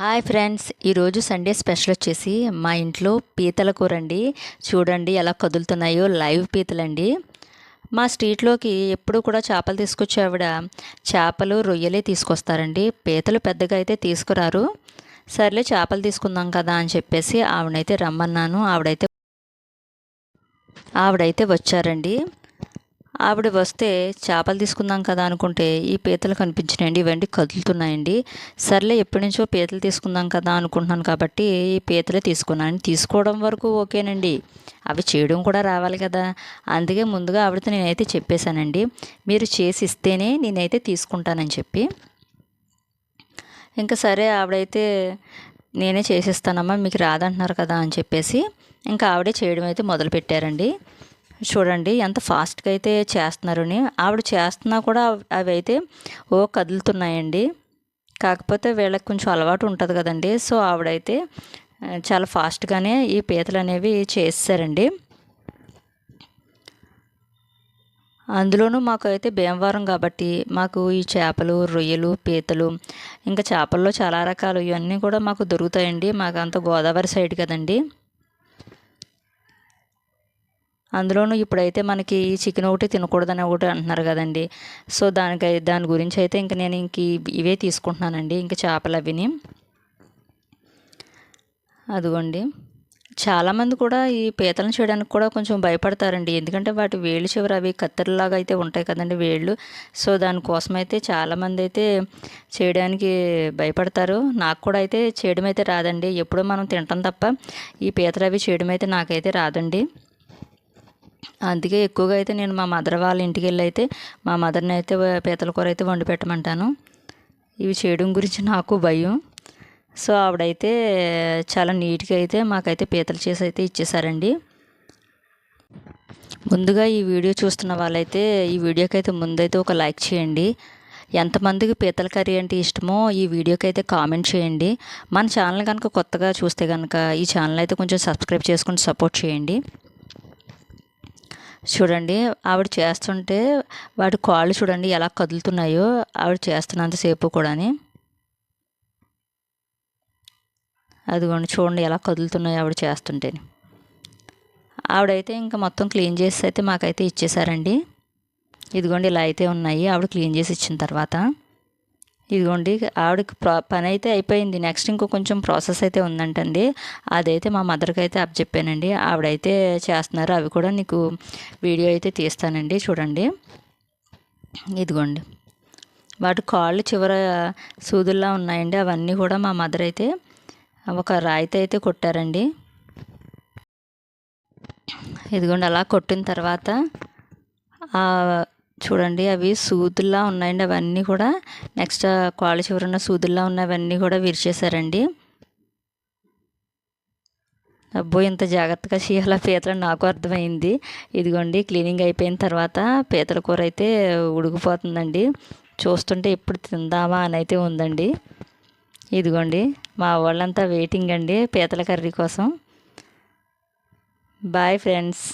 Hi friends ఈరోజు Sunday special వచ్చేసి మా ఇంట్లో పీతల కూర అండి చూడండి ఎలా కదులుతున్నాయో లైవ్ పీతలండి. మా స్ట్రీట్లోకి ఎప్పుడు కూడా చేపలు తీసుకొచ్చే ఆవిడ చేపలు రొయ్యలే తీసుకొస్తారండి. పీతలు పెద్దగా అయితే తీసుకురారు. సర్లే చేపలు తీసుకుందాం కదా అని చెప్పేసి ఆవిడైతే రమ్మన్నాను. ఆవిడైతే ఆవిడైతే వచ్చారండి. ఆవిడ వస్తే చేపలు తీసుకుందాం కదా అనుకుంటే ఈ పీతలు కనిపించినాయండి ఇవన్నీ కదులుతున్నాయండి. సర్లే ఎప్పటి నుంచో పీతలు తీసుకుందాం కదా అనుకుంటున్నాను కాబట్టి ఈ పీతలే తీసుకున్నాను తీసుకోవడం వరకు ఓకేనండి. అవి చేయడం కూడా రావాలి కదా. అందుకే ముందుగా ఆవిడతో నేనైతే చెప్పేశానండి. మీరు చేసి ఇస్తేనే నేనైతే తీసుకుంటానని చెప్పి. ఇంకా సరే ఆవిడైతే నేనే చేసిస్తానమ్మా మీకు రాదంటున్నారు కదా అని చెప్పేసి ఇంకా ఆవిడే చేయడం అయితే మొదలు పెట్టారండి చూడండి ఎంత ఫాస్ట్గా అయితే చేస్తున్నారని ఆవిడ చేస్తున్నా కూడా అవి అయితే ఓ కదులుతున్నాయండి. కాకపోతే వీళ్ళకి కొంచెం అలవాటు ఉంటుంది కదండి. సో ఆవిడైతే చాలా ఫాస్ట్గానే ఈ పీతలు అనేవి చేస్తారండి అందులోనూ మాకు అయితే భీమవరం కాబట్టి మాకు ఈ చేపలు రొయ్యలు పీతలు ఇంకా చేపల్లో చాలా రకాలు ఇవన్నీ కూడా మాకు దొరుకుతాయండి. మాకు అంత గోదావరి సైడ్ కదండి. అందులోనూ ఇప్పుడైతే మనకి చికెన్ ఒకటి తినకూడదని ఒకటి అంటున్నారు కదండి. సో దానికి దాని గురించి అయితే ఇంక నేను ఇంక ఇవే తీసుకుంటున్నానండి. ఇంక చేపలు అవిని. అదిగోండి. చాలామంది కూడా ఈ పీతలను చేయడానికి కూడా కొంచెం భయపడతారండి. ఎందుకంటే వాటి వేళ్ళు చివరి అవి కత్తెరలాగా అయితే ఉంటాయి కదండి వేళ్ళు. సో దానికోసం అయితే చాలామంది అయితే చేయడానికి భయపడతారు. నాకు కూడా అయితే చేయడం అయితే రాదండి. ఎప్పుడూ మనం తింటాం తప్ప ఈ పీతలు అవి చేయడం అయితే నాకైతే రాదండి. అందుకే ఎక్కువగా అయితే నేను మా మదర్ వాళ్ళ ఇంటికి వెళ్ళి అయితే మా మదర్ని అయితే పీతల కూర అయితే వండి పెట్టమంటాను. ఇవి చేయడం గురించి నాకు భయం. సో ఆవిడైతే చాలా నీట్గా అయితే మాకైతే పీతలు చేసి అయితే ఇచ్చేసారండి. ముందుగా ఈ వీడియో చూస్తున్న వాళ్ళైతే ఈ వీడియోకి అయితే ముందైతే ఒక లైక్ చేయండి. ఎంతమందికి పీతల కర్రీ అంటే ఇష్టమో ఈ వీడియోకి అయితే కామెంట్ చేయండి. మన ఛానల్ కనుక కొత్తగా చూస్తే కనుక ఈ ఛానల్ అయితే కొంచెం సబ్స్క్రైబ్ చేసుకుని సపోర్ట్ చేయండి. చూడండి ఆవిడ చేస్తుంటే వాటి కాళ్ళు చూడండి ఎలా కదులుతున్నాయో ఆవిడ చేస్తున్నంతసేపు కూడాని. అదిగోండి చూడండి ఎలా కదులుతున్నాయో ఆవిడ చేస్తుంటే ఆవిడైతే ఇంకా మొత్తం క్లీన్ చేసి అయితే మాకైతే ఇచ్చేసారండి. ఇదిగోండి ఇలా అయితే ఉన్నాయి. ఆవిడ క్లీన్ చేసి ఇచ్చిన తర్వాత ఇదిగోండి ఆవిడకి పని అయితే అయిపోయింది. నెక్స్ట్ ఇంకో కొంచెం ప్రాసెస్ అయితే ఉందంటండి. అదైతే మా మదర్కి అయితే అప్ చెప్పానండి. ఆవిడైతే చేస్తున్నారు. అవి కూడా నీకు వీడియో అయితే తీస్తానండి. చూడండి. ఇదిగోండి. వాటి కాళ్ళు చివర సూదుల్లా ఉన్నాయండి. అవన్నీ కూడా మా మదర్ అయితే ఒక రాయితే అయితే కొట్టారండి. ఇదిగోండి అలా కొట్టిన తర్వాత చూడండి అవి సూదుల్లా ఉన్నాయండి. అవన్నీ కూడా నెక్స్ట్ కాళ్ళ చివరన్న సూదుల్లా ఉన్నవన్నీ కూడా విరిచేశారండి. అబ్బో ఇంత జాగ్రత్తగా చేయాల పీతలు? నాకు అర్థమైంది. ఇదిగోండి క్లీనింగ్ అయిపోయిన తర్వాత పీతల కూర అయితే ఉడికిపోతుందండి. చూస్తుంటే ఎప్పుడు తిందామా అని అయితే ఉందండి. ఇదిగోండి మా వాళ్ళంతా వెయిటింగ్ అండి పీతల కర్రీ కోసం. Bye friends